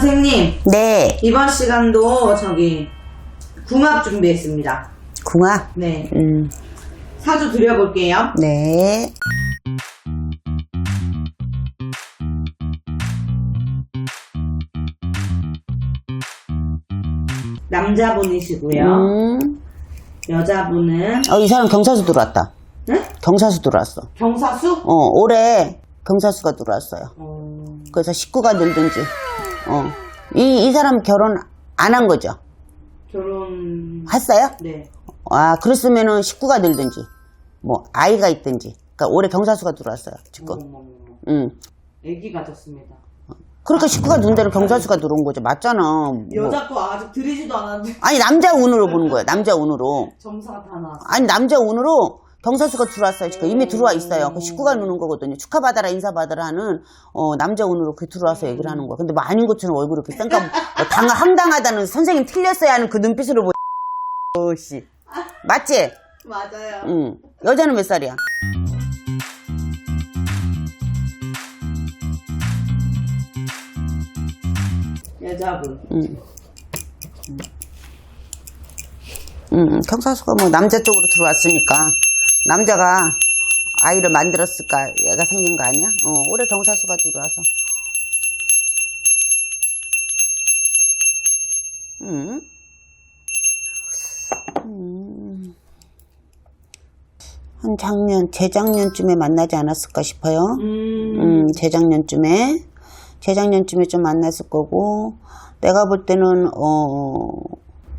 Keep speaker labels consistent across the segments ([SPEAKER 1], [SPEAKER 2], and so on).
[SPEAKER 1] 선생님,
[SPEAKER 2] 네,
[SPEAKER 1] 이번 시간도 저기 궁합 준비했습니다.
[SPEAKER 2] 궁합.
[SPEAKER 1] 네.
[SPEAKER 2] 음,
[SPEAKER 1] 사주 드려볼게요.
[SPEAKER 2] 네.
[SPEAKER 1] 남자분이시고요.
[SPEAKER 2] 음.
[SPEAKER 1] 여자분은
[SPEAKER 2] 어, 이 사람 경사수 들어왔다.
[SPEAKER 1] 네?
[SPEAKER 2] 경사수 들어왔어.
[SPEAKER 1] 경사수?
[SPEAKER 2] 어, 올해 경사수가 들어왔어요.
[SPEAKER 1] 어,
[SPEAKER 2] 그래서 식구가 늘든지, 어. 이, 이 사람 결혼 안 한 거죠?
[SPEAKER 1] 결혼.
[SPEAKER 2] 했어요?
[SPEAKER 1] 네.
[SPEAKER 2] 아, 그랬으면은 식구가 늘든지, 뭐, 아이가 있든지. 그러니까 올해 경사수가 들어왔어요, 지금.
[SPEAKER 1] 어머머머.
[SPEAKER 2] 응.
[SPEAKER 1] 애기 가졌습니다.
[SPEAKER 2] 그러니까 식구가 는 대로 경사수가 들어온 거죠. 맞잖아. 뭐.
[SPEAKER 1] 여자 거 아직 드리지도 않았는데
[SPEAKER 2] 아니, 남자 운으로 보는 거예요. 남자 운으로.
[SPEAKER 1] 점사가 다 나왔어.
[SPEAKER 2] 아니, 남자 운으로 경사수가 들어왔어요. 지금 이미 들어와 있어요. 그 식구가 누는 거거든요. 축하받아라, 인사받아라 하는, 어, 남자 운으로 그 들어와서 얘기를 하는 거야. 근데 뭐 아닌 것처럼 얼굴이 이렇게 쌩까, 어, 당, 황당하다는 선생님 틀렸어야 하는 그 눈빛으로 보, 어, 씨. 맞지?
[SPEAKER 1] 맞아요.
[SPEAKER 2] 응. 여자는 몇 살이야?
[SPEAKER 1] 여자분.
[SPEAKER 2] 응. 응, 경사수가 뭐 남자 쪽으로 들어왔으니까 남자가 아이를 만들었을까 얘가 생긴 거 아니야? 어, 올해 경사수가 들어와서. 응. 음. 한 작년, 재작년쯤에 만나지 않았을까 싶어요.
[SPEAKER 1] 음.
[SPEAKER 2] 음, 재작년쯤에 재작년쯤에 좀 만났을 거고 내가 볼 때는 어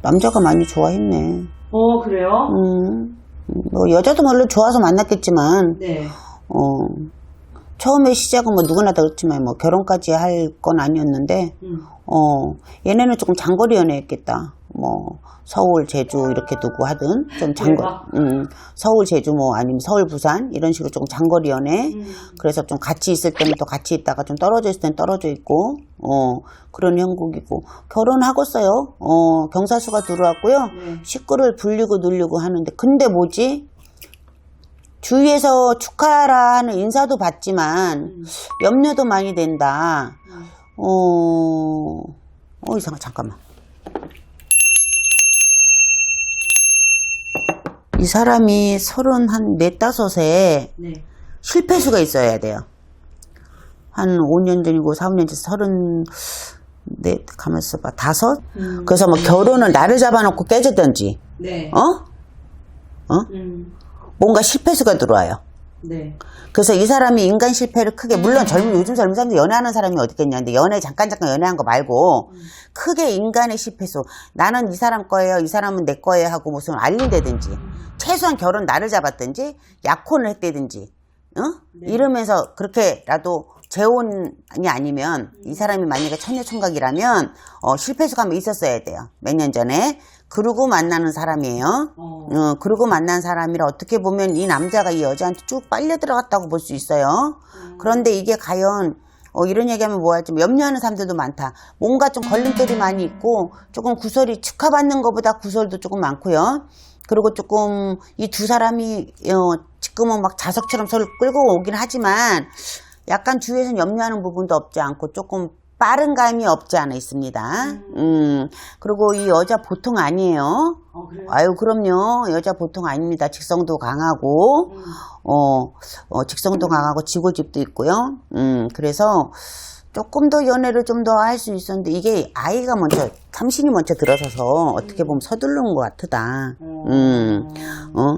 [SPEAKER 2] 남자가 많이 좋아했네.
[SPEAKER 1] 어, 그래요?
[SPEAKER 2] 음, 뭐 여자도 물론 좋아서 만났겠지만
[SPEAKER 1] 네.
[SPEAKER 2] 어 처음에 시작은 뭐 누구나 다 그렇지만 뭐 결혼까지 할 건 아니었는데
[SPEAKER 1] 음.
[SPEAKER 2] 어 얘네는 조금 장거리 연애했겠다. 뭐 서울 제주 이렇게 두고 하든 좀 장거
[SPEAKER 1] 대박.
[SPEAKER 2] 음 서울 제주 뭐 아니면 서울 부산 이런 식으로 조금 장거리 연애
[SPEAKER 1] 음.
[SPEAKER 2] 그래서 좀 같이 있을 때는 또 같이 있다가 좀 떨어져 있을 땐 떨어져 있고 어 그런 형국이고 결혼하고서요 어 경사수가 들어왔고요
[SPEAKER 1] 네.
[SPEAKER 2] 식구를 불리고 늘리고 하는데 근데 뭐지 주위에서 축하라 하는 인사도 받지만
[SPEAKER 1] 음.
[SPEAKER 2] 염려도 많이 된다 어, 어 이상하 잠깐만 이 사람이 서른 한 넷다섯에
[SPEAKER 1] 네.
[SPEAKER 2] 실패수가 있어야 돼요. 한 5년 전이고 4, 5년 전 서른 넷 가면서 봐 다섯.
[SPEAKER 1] 음.
[SPEAKER 2] 그래서 뭐 결혼을 나를 잡아놓고 깨졌던지,
[SPEAKER 1] 네.
[SPEAKER 2] 어? 어?
[SPEAKER 1] 음.
[SPEAKER 2] 뭔가 실패수가 들어와요.
[SPEAKER 1] 네.
[SPEAKER 2] 그래서 이 사람이 인간 실패를 크게 물론 젊은 요즘 젊은 사람들 연애하는 사람이 어디 있겠냐. 근데 연애 잠깐 잠깐 연애한 거 말고 크게 인간의 실패수 나는 이 사람 거예요 이 사람은 내 거예요 하고 무슨 알린다든지 최소한 결혼 날을 잡았든지 약혼을 했다든지 어? 이러면서 그렇게라도 재혼이 아니면 이 사람이 만약에 처녀총각이라면 어, 실패수가 한번 있었어야 돼요 몇 년 전에 그러고 만나는 사람이에요
[SPEAKER 1] 어.
[SPEAKER 2] 어, 그러고 만난 사람이라 어떻게 보면 이 남자가 이 여자한테 쭉 빨려 들어갔다고 볼 수 있어요. 그런데 이게 과연 어, 이런 얘기하면 뭐하지? 염려하는 사람들도 많다. 뭔가 좀 걸림돌이 많이 있고 조금 구설이 축하받는 것보다 구설도 조금 많고요. 그리고 조금 이 두 사람이 어, 지금은 막 자석처럼 서로 끌고 오긴 하지만 약간 주위에서는 염려하는 부분도 없지 않고 조금 빠른 감이 없지 않아 있습니다. 음, 그리고 이 여자 보통 아니에요.
[SPEAKER 1] 어?
[SPEAKER 2] 아유, 그럼요. 여자 보통 아닙니다. 직성도 강하고,
[SPEAKER 1] 음.
[SPEAKER 2] 어, 어, 직성도 강하고 지고집도 있고요. 음, 그래서 조금 더 연애를 좀 더 할 수 있었는데 이게 아이가 먼저, 삼신이 먼저 들어서서 어떻게 보면 서두르는 것 같다. 음, 어,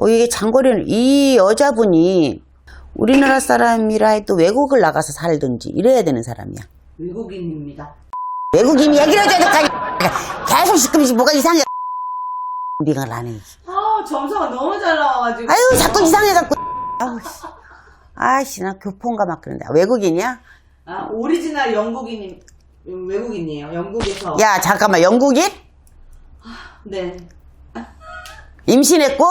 [SPEAKER 2] 어, 이게 장거리는, 이 여자분이 우리나라 사람이라 해도 외국을 나가서 살든지 이래야 되는 사람이야.
[SPEAKER 1] 외국인입니다.
[SPEAKER 2] 외국인이 얘기를 해줘야 될까? 계속 시끄러지 뭐가 이상해. 네가 나네.
[SPEAKER 1] 아, 점수가 너무 잘 나와가지고.
[SPEAKER 2] 아유, 자꾸 이상해갖고. 아우, 씨. 아이씨, 나 교포인가 막 그런데. 외국인이야?
[SPEAKER 1] 아, 오리지널 영국인, 음, 외국인이에요. 영국에서.
[SPEAKER 2] 야, 잠깐만, 영국인?
[SPEAKER 1] 네.
[SPEAKER 2] 임신했고?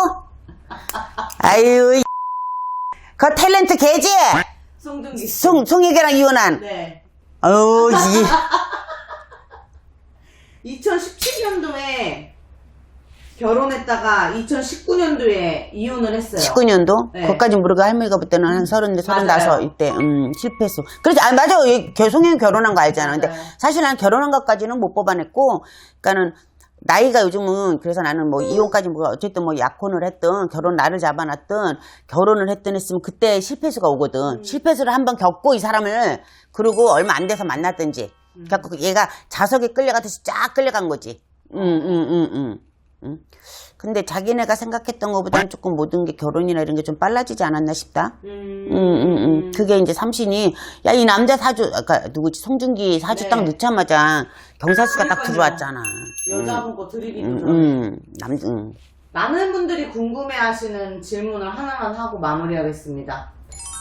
[SPEAKER 2] 아유, 이그 탤런트 개지?
[SPEAKER 1] 송중기 씨.
[SPEAKER 2] 송, 송혜교랑 이혼한.
[SPEAKER 1] 네.
[SPEAKER 2] 아유, 이
[SPEAKER 1] 2017년도에 결혼했다가 2019년도에 이혼을 했어요.
[SPEAKER 2] 19년도?
[SPEAKER 1] 네.
[SPEAKER 2] 그것까지 모르고 할머니가 볼 때는 한 서른, 서른다섯
[SPEAKER 1] 맞아요.
[SPEAKER 2] 이때, 음, 실패했어. 그래서, 아, 맞아. 개송이 결혼한 거 알잖아. 근데
[SPEAKER 1] 맞아요.
[SPEAKER 2] 사실 난 결혼한 것까지는 못 뽑아냈고, 그니까는, 나이가 요즘은, 그래서 나는 뭐, 이혼까지 뭐, 어쨌든 뭐, 약혼을 했든, 결혼 날을 잡아놨든, 결혼을 했든 했으면 그때 실패수가 오거든. 실패수를 한번 겪고 이 사람을, 그러고 얼마 안 돼서 만났든지, 겪고 얘가 자석에 끌려가듯이 쫙 끌려간 거지. 응, 응, 응, 응. 응. 근데 자기네가 생각했던 것보다는 조금 모든 게 결혼이나 이런 게 좀 빨라지지 않았나 싶다.
[SPEAKER 1] 음,
[SPEAKER 2] 응, 응, 응. 그게 이제 삼신이, 야, 이 남자 사주, 아까 누구지? 송중기 사주
[SPEAKER 1] 네.
[SPEAKER 2] 딱 넣자마자 경사수가 딱
[SPEAKER 1] 그러니까요.
[SPEAKER 2] 들어왔잖아.
[SPEAKER 1] 여자분 거 드리기도
[SPEAKER 2] 응,
[SPEAKER 1] 좀.
[SPEAKER 2] 응. 남, 응.
[SPEAKER 1] 많은 분들이 궁금해하시는 질문을 하나만 하고 마무리하겠습니다.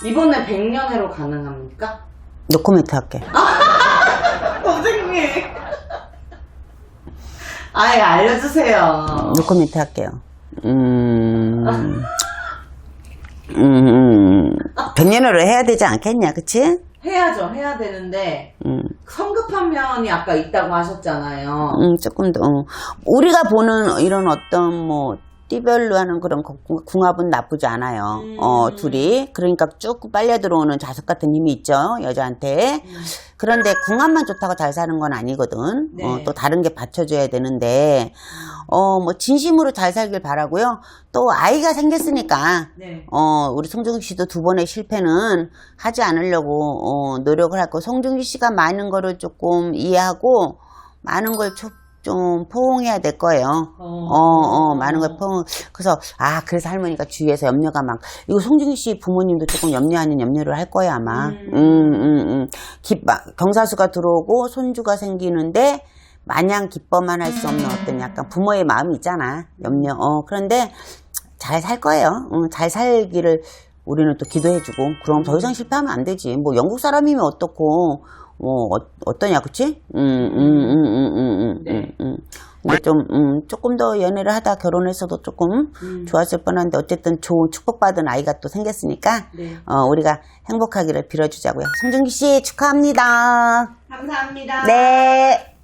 [SPEAKER 1] 이번에 백년해로 가능합니까?
[SPEAKER 2] 노 코멘트 할게.
[SPEAKER 1] 선생님. 아예 알려주세요.
[SPEAKER 2] 노 코멘트 할게요. 음, 음, 음. 백년으로 해야 되지 않겠냐, 그치?
[SPEAKER 1] 해야죠. 해야 되는데
[SPEAKER 2] 음.
[SPEAKER 1] 성급한 면이 아까 있다고 하셨잖아요.
[SPEAKER 2] 음, 조금 더, 어. 우리가 보는 이런 어떤 뭐, 띠별로 하는 그런 궁- 궁합은 나쁘지 않아요.
[SPEAKER 1] 음.
[SPEAKER 2] 어, 둘이. 그러니까 쭉 빨려 들어오는 자석 같은 힘이 있죠, 여자한테. 그런데 궁합만 좋다고 잘 사는 건 아니거든.
[SPEAKER 1] 네.
[SPEAKER 2] 어, 또 다른 게 받쳐줘야 되는데, 어, 뭐, 진심으로 잘 살길 바라고요 또 아이가 생겼으니까,
[SPEAKER 1] 네.
[SPEAKER 2] 어, 우리 송중기 씨도 두 번의 실패는 하지 않으려고, 어, 노력을 할 거. 송중기 씨가 많은 거를 조금 이해하고, 많은 걸 좀, 좀 포옹해야 될 거예요.
[SPEAKER 1] 어.
[SPEAKER 2] 어, 어, 많은 걸 포옹. 그래서, 아, 그래서 할머니가 주위에서 염려가 많, 이거 송중기 씨 부모님도 조금 염려하는 염려를 할 거야, 아마.
[SPEAKER 1] 음.
[SPEAKER 2] 음, 음, 음. 기, 마- 경사수가 들어오고 손주가 생기는데, 마냥 기뻐만 할 수 없는 어떤 약간 부모의 마음이 있잖아. 염려. 어, 그런데, 잘 살 거예요. 응, 잘 살기를 우리는 또 기도해주고 그럼 더 이상 실패하면 안 되지. 뭐 영국 사람이면 어떻고 뭐 어, 떠냐 그치? 음, 음, 음, 음, 음, 음,
[SPEAKER 1] 네.
[SPEAKER 2] 음, 음. 근데 좀 음, 조금 더 연애를 하다 결혼해서도 조금
[SPEAKER 1] 음.
[SPEAKER 2] 좋았을 뻔한데 어쨌든 좋은 축복받은 아이가 또 생겼으니까
[SPEAKER 1] 네.
[SPEAKER 2] 어, 우리가 행복하기를 빌어주자고요. 송중기 씨 축하합니다.
[SPEAKER 1] 감사합니다.
[SPEAKER 2] 네.